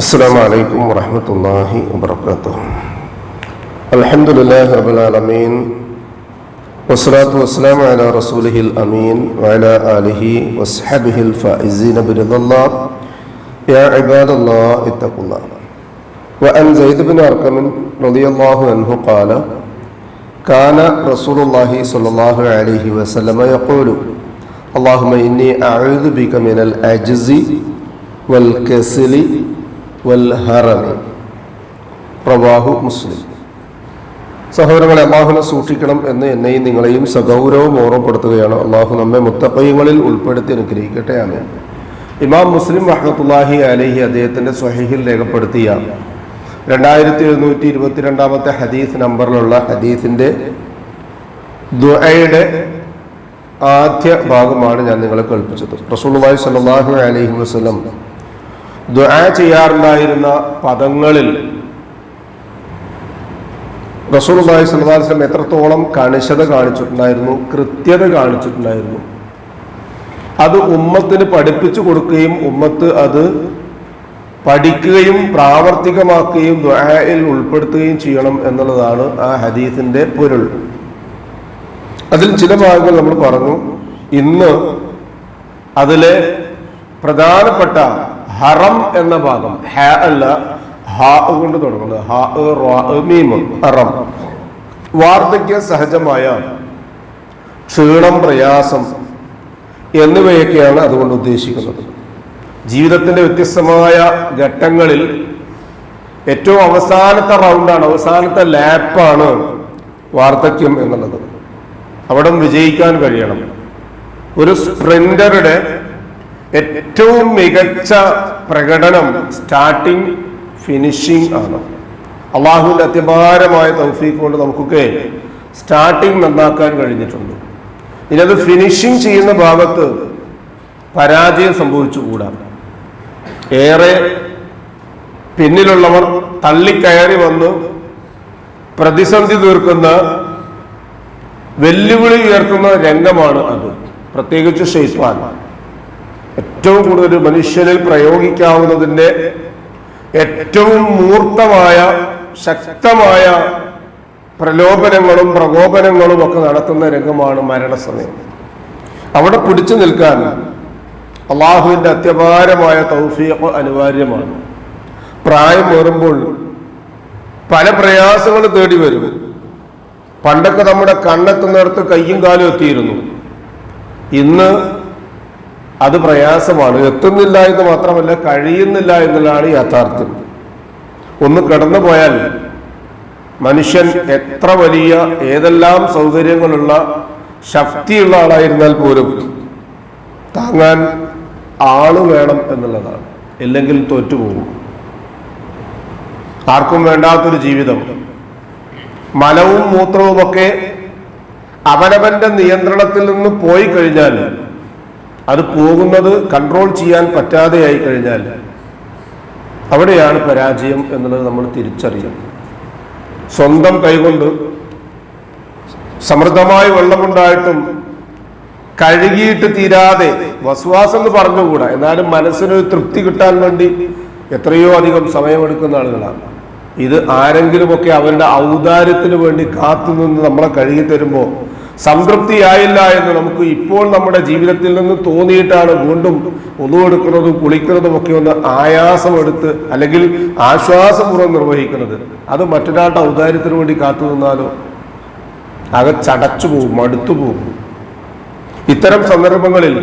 السلام عليكم ورحمة الله وبركاته الحمد لله رب العالمين والصلاة والسلام على رسوله الأمين وعلى آله وصحبه الفائزين برضا الله يا عباد الله اتقوا الله وأن زيد بن أرقم رضي الله عنه قال كان رسول الله صلى الله عليه وسلم يقول اللهم إني أعوذ بك من العجز والكسل പ്രവാഹു മുസ്ലിം. സഹോദരങ്ങളെ അള്ളാഹുനെ സൂക്ഷിക്കണം എന്ന് എന്നെയും നിങ്ങളെയും സഗൗരവം ഓർമ്മപ്പെടുത്തുകയാണ്. അള്ളാഹു നമ്മെ മുത്തപ്പയ്യങ്ങളിൽ ഉൾപ്പെടുത്തി അനുഗ്രഹിക്കട്ടെ ആമേ ഇമാം മുസ്ലിം വഹത്തുല്ലാഹി അലഹി അദ്ദേഹത്തിന്റെ സ്വഹിഹിൽ രേഖപ്പെടുത്തിയ രണ്ടായിരത്തി എഴുന്നൂറ്റി ഇരുപത്തിരണ്ടാമത്തെ ഹദീസ് നമ്പറിലുള്ള ഹദീസിന്റെ ദുഅയുടെ ആദ്യ ഭാഗമാണ് ഞാൻ നിങ്ങളെ കേൾപ്പിച്ചത്. റസൂൾ വായു സലാഹു അലഹി വസ്ലം ദുആ ചെയ്യാറുണ്ടായിരുന്ന പദങ്ങളിൽ റസൂലുള്ളാഹി അള്ളാഹി വസല്ലം എത്രത്തോളം കണിശത കാണിച്ചിട്ടുണ്ടായിരുന്നു കൃത്യത കാണിച്ചിട്ടുണ്ടായിരുന്നു. അത് ഉമ്മത്തിന് പഠിപ്പിച്ചു കൊടുക്കുകയും ഉമ്മത്ത് അത് പഠിക്കുകയും പ്രാവർത്തികമാക്കുകയും ദ്വായയിൽ ഉൾപ്പെടുത്തുകയും ചെയ്യണം എന്നുള്ളതാണ് ആ ഹദീസിന്റെ പൊരുൾ. അതിൽ ചില ഭാഗങ്ങൾ നമ്മൾ പറഞ്ഞു. ഇന്ന് അതിലെ പ്രധാനപ്പെട്ട ഹറം എന്ന ഭാഗം ഹ അല്ല ഹ കൊണ്ട് തുടങ്ങുന്നത്. ഹ റാ, മീം ഹറം. വാർദ്ധക്യ സഹജമായ ക്ഷീണം പ്രയാസം എന്നിവയൊക്കെയാണ് അതുകൊണ്ട് ഉദ്ദേശിക്കുന്നത്. ജീവിതത്തിന്റെ വ്യത്യസ്തമായ ഘട്ടങ്ങളിൽ ഏറ്റവും അവസാനത്തെ റൗണ്ടാണ് അവസാനത്തെ ലാപ്പാണ് വാർദ്ധക്യം എന്നുള്ളത്. അവിടെ വിജയിക്കാൻ കഴിയണം. ഒരു സ്പ്രിന്ററുടെ ഏറ്റവും മികച്ച പ്രകടനം സ്റ്റാർട്ടിംഗ് ഫിനിഷിംഗ് ആണ്. അള്ളാഹുവിന്റെ അത്യപാരമായ തൗഫീഖ് കൊണ്ട് നമുക്കൊക്കെ സ്റ്റാർട്ടിംഗ് നന്നാക്കാൻ കഴിഞ്ഞിട്ടുണ്ട്. ഇനി അത് ഫിനിഷിംഗ് ചെയ്യുന്ന ഭാഗത്ത് പരാജയം സംഭവിച്ചുകൂടാ ഏറെ പിന്നിലുള്ളവർ തള്ളിക്കയറി വന്ന് പ്രതിസന്ധി തീർക്കുന്ന വെല്ലുവിളി ഉയർത്തുന്ന രംഗമാണ് അത്. പ്രത്യേകിച്ച് ഷെയ്ത്വാൻ ഏറ്റവും കൂടുതൽ മനുഷ്യനിൽ പ്രയോഗിക്കാവുന്നതിന്റെ ഏറ്റവും മൂർത്തമായ ശക്തമായ പ്രലോഭനങ്ങളും പ്രകോപനങ്ങളും ഒക്കെ നടത്തുന്ന രംഗമാണ് മരണസമയം. അവിടെ പിടിച്ചു നിൽക്കാൻ അള്ളാഹുവിന്റെ അത്യപാരമായ തൗഫീഖ് അനിവാര്യമാണ്. പ്രായം വേറുമ്പോൾ പല പ്രയാസങ്ങൾ തേടി വരും. പണ്ടൊക്കെ നമ്മുടെ കണ്ണെത്തുന്നിടത്ത് കയ്യും കാലും എത്തിയിരുന്നു. ഇന്ന് അത് പ്രയാസമാണ്. എത്തുന്നില്ല എന്ന് മാത്രമല്ല കഴിയുന്നില്ല എന്നുള്ളതാണ് യാഥാർത്ഥ്യം. ഒന്ന് കടന്നു പോയാൽ മനുഷ്യൻ എത്ര വലിയ ഏതെല്ലാം സൗകര്യങ്ങളുള്ള ശക്തിയുള്ള ആളായിരുന്നാൽ പോലും താങ്ങാൻ ആൾ വേണം എന്നുള്ളതാണ്. ഇല്ലെങ്കിൽ തോറ്റുപോകും. ആർക്കും വേണ്ടാത്തൊരു ജീവിതം. മലവും മൂത്രവും ഒക്കെ അവനവന്റെ നിയന്ത്രണത്തിൽ നിന്ന് പോയി കഴിഞ്ഞാൽ അത് പോകുന്നത് കൺട്രോൾ ചെയ്യാൻ പറ്റാതെയായി കഴിഞ്ഞാൽ അവിടെയാണ് പരാജയം എന്നുള്ളത് നമ്മൾ തിരിച്ചറിയണം സ്വന്തം കൈകൊണ്ട് സമൃദ്ധമായ വെള്ളമുണ്ടായിട്ടും കഴുകിയിട്ട് തീരാതെ വസ്വാസം എന്ന് പറഞ്ഞുകൂടാ. എന്നാലും മനസ്സിനൊരു തൃപ്തി കിട്ടാൻ വേണ്ടി എത്രയോ അധികം സമയമെടുക്കുന്ന ആളുകളാണ്. ഇത് ആരെങ്കിലുമൊക്കെ അവരുടെ ഔദാര്യത്തിന് വേണ്ടി കാത്തുനിന്ന് നമ്മളെ കഴുകി തരുമ്പോൾ സംതൃപ്തിയായില്ല എന്ന് നമുക്ക് ഇപ്പോൾ നമ്മുടെ ജീവിതത്തിൽ നിന്ന് തോന്നിയിട്ടാണ് വീണ്ടും ഒന്നുകൊടുക്കുന്നതും കുളിക്കുന്നതും ഒക്കെ ഒന്ന് ആയാസമെടുത്ത് അല്ലെങ്കിൽ ആശ്വാസപൂർവം നിർവഹിക്കുന്നത്. അത് മറ്റൊരാളുടെ ഔദാര്യത്തിന് വേണ്ടി കാത്തു നിന്നാലോ? ആകെ ചടച്ചു പോകും മടുത്തു പോകും. ഇത്തരം സന്ദർഭങ്ങളിൽ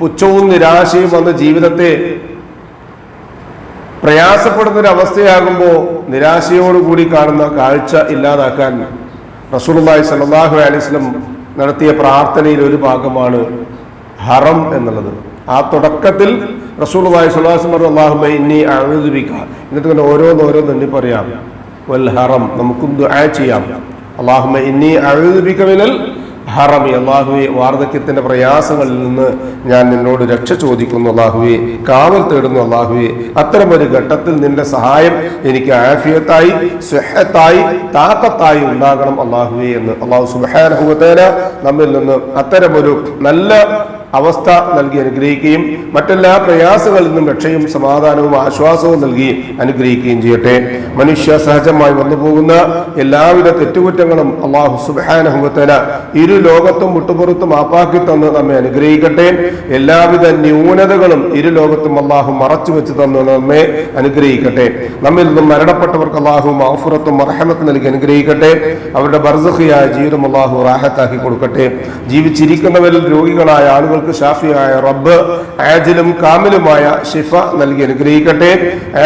പുച്ഛവും നിരാശയും വന്ന് ജീവിതത്തെ പ്രയാസപ്പെടുന്ന ഒരു അവസ്ഥയാകുമ്പോൾ നിരാശയോടുകൂടി കാണുന്ന കാഴ്ച ഇല്ലാതാക്കാൻ റസൂലുള്ളാഹി സ്വല്ലല്ലാഹു അലൈഹി വസല്ലം നടത്തിയ പ്രാർത്ഥനയിൽ ഒരു ഭാഗമാണ് ഹറം എന്നുള്ളത്. ആ തുടക്കത്തിൽ റസൂൾ വസല്ലം അല്ലാഹുമ്മ ഇന്നി അഊദു ബിക. എന്നിട്ട് തന്നെ ഓരോന്നോരോന്ന് എണ്ണി പറയാം. വൽ ഹറം. നമുക്കും ദുആ ചെയ്യാം. അല്ലാഹുമ്മ ഇനി മിനൽ ഹറമി അള്ളാഹുവെ വാർദ്ധക്യത്തിന്റെ പ്രയാസങ്ങളിൽ നിന്ന് ഞാൻ നിന്നോട് രക്ഷ ചോദിക്കുന്നു അള്ളാഹുവെ കാവൽ തേടുന്നു അള്ളാഹുവെ അത്തരം ഒരു ഘട്ടത്തിൽ നിന്റെ സഹായം എനിക്ക് ആഫിയത്തായി സ്വഹത്തായി താക്കത്തായി ഉണ്ടാകണം അള്ളാഹുവെ എന്ന്. അള്ളാഹു സുബാനഹുത്തേന നമ്മിൽ നിന്ന് അത്തരമൊരു നല്ല അവസ്ഥ നൽകി അനുഗ്രഹിക്കുകയും മറ്റെല്ലാ പ്രയാസങ്ങളിൽ നിന്നും രക്ഷയും സമാധാനവും ആശ്വാസവും നൽകി അനുഗ്രഹിക്കുകയും ചെയ്യട്ടെ. മനുഷ്യ സഹജമായി വന്നു പോകുന്ന എല്ലാവിധ തെറ്റുകുറ്റങ്ങളും അള്ളാഹു സുബാനഹുവത്തല ഇരു ലോകത്തും വിട്ടുപുറത്തും ആപ്പാക്കി തന്ന് നമ്മെ അനുഗ്രഹിക്കട്ടെ. എല്ലാവിധ ന്യൂനതകളും ഇരു ലോകത്തും അള്ളാഹു മറച്ചു വെച്ച് തന്ന് നമ്മെ അനുഗ്രഹിക്കട്ടെ. നമ്മിൽ നിന്നും മരണപ്പെട്ടവർക്ക് അള്ളാഹു മഹഫുറത്തും മർഹമത്ത് നൽകി അനുഗ്രഹിക്കട്ടെ. അവരുടെ ബർസഖിയായ ജീവിതം അള്ളാഹു റാഹത്താക്കി കൊടുക്കട്ടെ. ജീവിച്ചിരിക്കുന്നവരിൽ രോഗികളായ ആളുകൾക്ക് ഷാഫിയായ റബ്ബ് ആജിലും കാമിലുമായ ഷിഫ നൽകി അനുഗ്രഹിക്കട്ടെ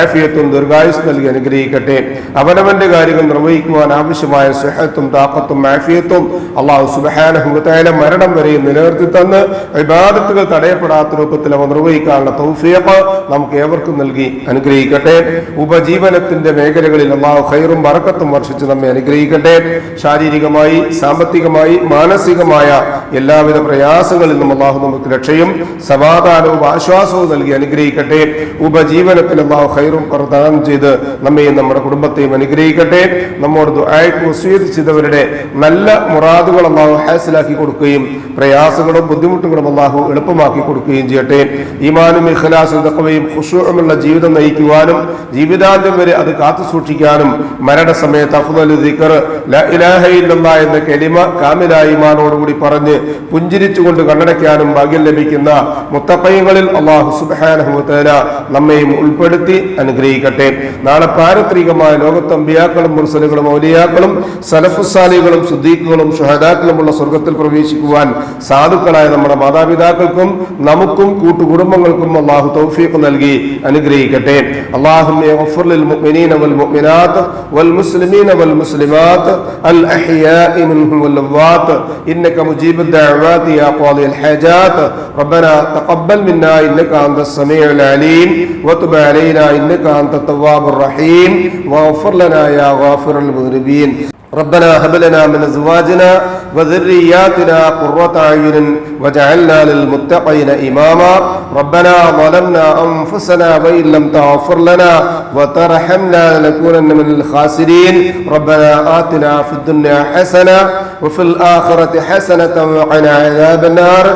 ആഫിയത്തും ദീർഘായുസ് നൽകി അനുഗ്രഹിക്കട്ടെ. അവനവന്റെ കാര്യങ്ങൾ നിർവഹിക്കുവാൻ ആവശ്യമായ സുഹത്തും താക്കത്തും ആഫിയത്തും അള്ളാഹു സുബഹാനഹുത്തായ മരണം വരെയും നിലനിർത്തി തന്ന് വിവാദത്തുകൾ തടയപ്പെടാത്ത രൂപത്തിൽ അവ നിർവഹിക്കാനുള്ള തൗഫീഖ് നമുക്ക് ഏവർക്കും നൽകി അനുഗ്രഹിക്കട്ടെ. ഉപജീവനത്തിന്റെ മേഖലകളിൽ അള്ളാഹു ഖൈറും വറക്കത്തും വർഷിച്ച് നമ്മെ അനുഗ്രഹിക്കട്ടെ. ശാരീരികമായി സാമ്പത്തികമായി മാനസികമായ എല്ലാവിധ പ്രയാസങ്ങളിൽ നിന്നും അള്ളാഹു നമുക്ക് രക്ഷയും. സമാധാനവും ആശ്വാസവും നൽകി അനുഗ്രഹിക്കട്ടെ. ഉപജീവനത്തിൽ അള്ളാഹു ഖൈറും പ്രദാനം ചെയ്ത് നമ്മെയും നമ്മുടെ കുടുംബത്തെയും അനുഗ്രഹിക്കട്ടെ. നമ്മോട് സ്വീകരിച്ചവരുടെ നല്ല മുറാദുകൾ അള്ളാഹു ഹാസിലാക്കി കൊടുക്കുകയും പ്രയാസങ്ങളും ബുദ്ധിമുട്ടുകളും അള്ളാഹു എളുപ്പമാക്കി കൊടുക്കുകയും ചെയ്യട്ടെ. ഈമാനും ഇഖ്ലാസും തക്കവയും ഖുശൂഉമുള്ള ജീവിതം നയിക്കുവാനും ജീവിതാന്ത്യം വരെ അത് കാത്തു സൂക്ഷിക്കാനും മരണസമയത്ത് സമയത്ത് ദിക്ർ ലാ ഇലാഹ ഇല്ലല്ലാഹ് എന്ന കെലിമ കാമിലായ ഈമാനോടുകൂടി പറഞ്ഞ് പുഞ്ചിരിച്ചുകൊണ്ട് കണ്ണടയ്ക്കാനും ഭാഗ്യം ലഭിക്കുന്ന മുത്തപ്പയങ്ങളിൽ അള്ളാഹു സുബ്ഹാനഹു വതആല നമ്മയും ഉൾപ്പെടുത്തി അനുഗ്രഹിക്കട്ടെ നാളെ പാരത്രികമായ ലോകത്ത് അമ്പിയാക്കളും മുർസലുകളും ഔലിയാക്കളും സലഫുസാലികളും സുദ്ദീഖുകളും ഷുഹദാക്കളുമുള്ള സ്വർഗത്തിൽ പ്രവേശിക്കുവാൻ സാധുക്കളായ നമ്മുടെ മാതാപിതാക്കൾക്കും നമുക്കും കൂട്ടുകുടുംബങ്ങൾക്കും അള്ളാഹു തൗഫീഖ് നൽകി അനുഗ്രഹിക്കട്ടെ അള്ളാഹും يغفر للمؤمنين والمؤمنات والمسلمين والمسلمات الأحياء منهم والأموات إنك مجيب الدعوات يا قاضي الحاجات ربنا تقبل منا إنك أنت السميع العليم وتب علينا إنك أنت التواب الرحيم واغفر لنا يا غافر المذنبين ربنا هب لنا من ازواجنا وذرياتنا قرة أعين واجعلنا للمتقين إماما. ربنا ظلمنا أنفسنا وإن لم تغفر لنا وترحمنا لنكونن من الخاسرين. ربنا آتنا في الدنيا حسنة وفي الآخرة حسنة وقنا عذاب النار.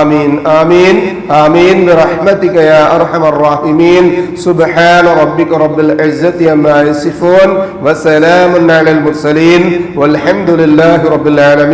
آمين آمين آمين. برحمتك يا أرحم الراحمين. سبحان ربك رب العزة عما يصفون وسلام على المرسلين. والحمد لله رب